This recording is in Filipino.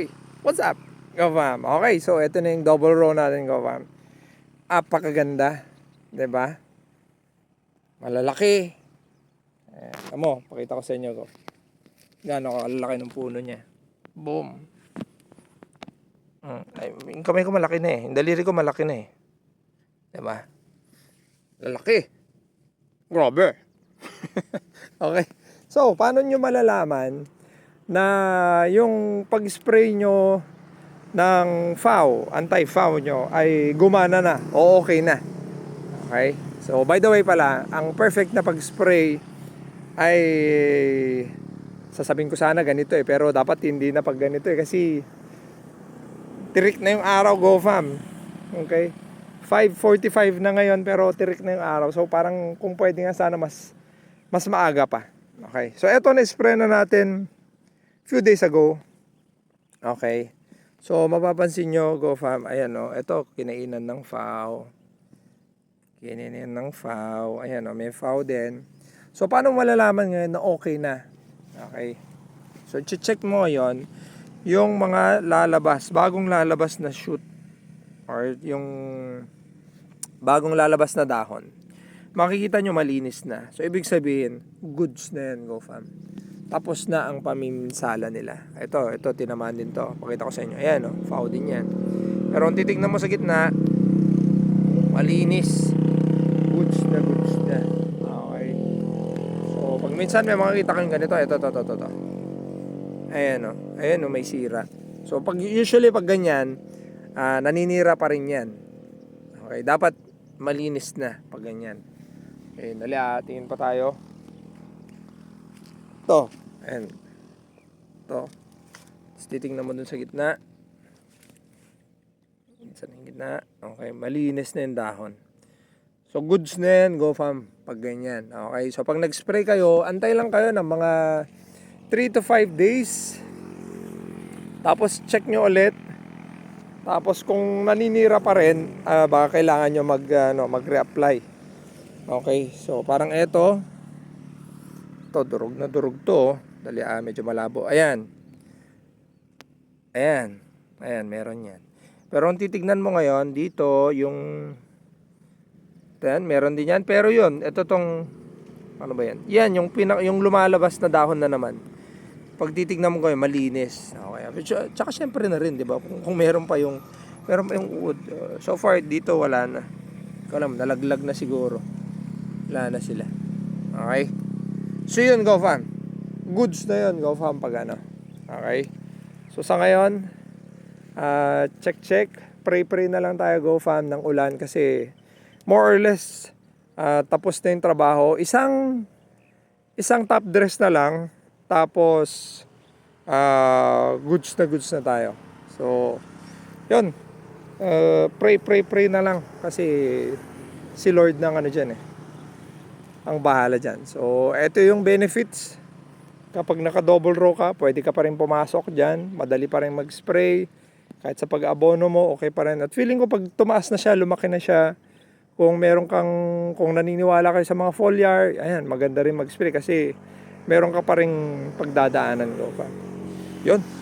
Joey, what's up? Go fam. Okay, so ito na yung double row natin, go fam. Apakaganda. ba? Malalaki. Eh, mo, pakita ko sa inyo ko. Gaano kalalaki ng puno niya. Boom. Mm, ay, yung kamay ko malaki na eh. Yung daliri ko malaki na eh. 'Di ba? Lalaki. Grabe. okay. So, paano nyo malalaman na yung pag-spray nyo ng FAO, anti-FAO nyo, ay gumana na o okay na? Okay? So, by the way pala, ang perfect na pag-spray ay sasabihin ko sana ganito eh, pero dapat hindi na pag ganito eh, kasi tirik na yung araw, go fam. Okay? 5.45 na ngayon pero tirik na yung araw. So parang kung pwede nga sana mas mas maaga pa. Okay. So eto na spray na natin few days ago. Okay. So mapapansin nyo, go fam, ayan o, ito kinainan ng FAO. Kinainan ng FAO. Ayan o, may FAO din. So paano malalaman ngayon na okay na? Okay. So check mo yon yung mga lalabas, bagong lalabas na shoot or yung bagong lalabas na dahon, makikita nyo malinis na. So, ibig sabihin, goods na yan, go fam. Tapos na ang pamiminsala nila. Ito, ito, tinamaan din to. Pakita ko sa inyo. Ayan, oh, foul din yan. Pero kung titignan mo sa gitna, malinis. Goods na, goods na. Okay. So, pag minsan may makikita kang ganito, ito, ito, ito, ito. ito. Ayan, oh. Ayan, oh, may sira. So, pag, usually pag ganyan, ah, naninira pa rin yan. Okay, dapat malinis na pag ganyan. Okay, dali pa tayo. To, ayan. To. Tapos titingnan mo dun sa gitna. Sa gitna. Okay, malinis na yung dahon. So, goods na yan, go fam, pag ganyan. Okay, so pag nag-spray kayo, antay lang kayo ng mga 3 to 5 days. Tapos, check nyo ulit tapos kung naninira pa rin, ah, baka kailangan nyo mag, ano, mag-reapply. Okay, so parang eto. To, durog na durog to. Dali, ah, medyo malabo. Ayan. Ayan. Ayan, meron yan. Pero kung titignan mo ngayon, dito, yung... Ayan, meron din yan. Pero yun, ito tong... Ano ba yan? Yan, yung, pinak yung lumalabas na dahon na naman pag titignan mo kayo, malinis. Okay. Tsaka syempre na rin, di ba? Kung, kung meron pa yung, meron pa yung uod. Uh, so far, dito wala na. Ikaw alam, nalaglag na siguro. Wala na sila. Okay? So yun, go fam. Goods na yun, go fam pag ano. Okay? So sa ngayon, uh, check check. Pray pray na lang tayo go fam ng ulan kasi more or less uh, tapos na yung trabaho. Isang isang top dress na lang tapos, ah, goods na goods na tayo. So, yun. Uh, pray, pray, pray na lang. Kasi, si Lord nang ano dyan eh. Ang bahala dyan. So, eto yung benefits. Kapag naka-double row ka, pwede ka pa rin pumasok dyan. Madali pa rin mag-spray. Kahit sa pag-abono mo, okay pa rin. At feeling ko pag tumaas na siya, lumaki na siya. Kung meron kang, kung naniniwala kayo sa mga foliar, ayan, maganda rin mag-spray kasi meron ka pa ring pagdadaanan ko pa. Yun.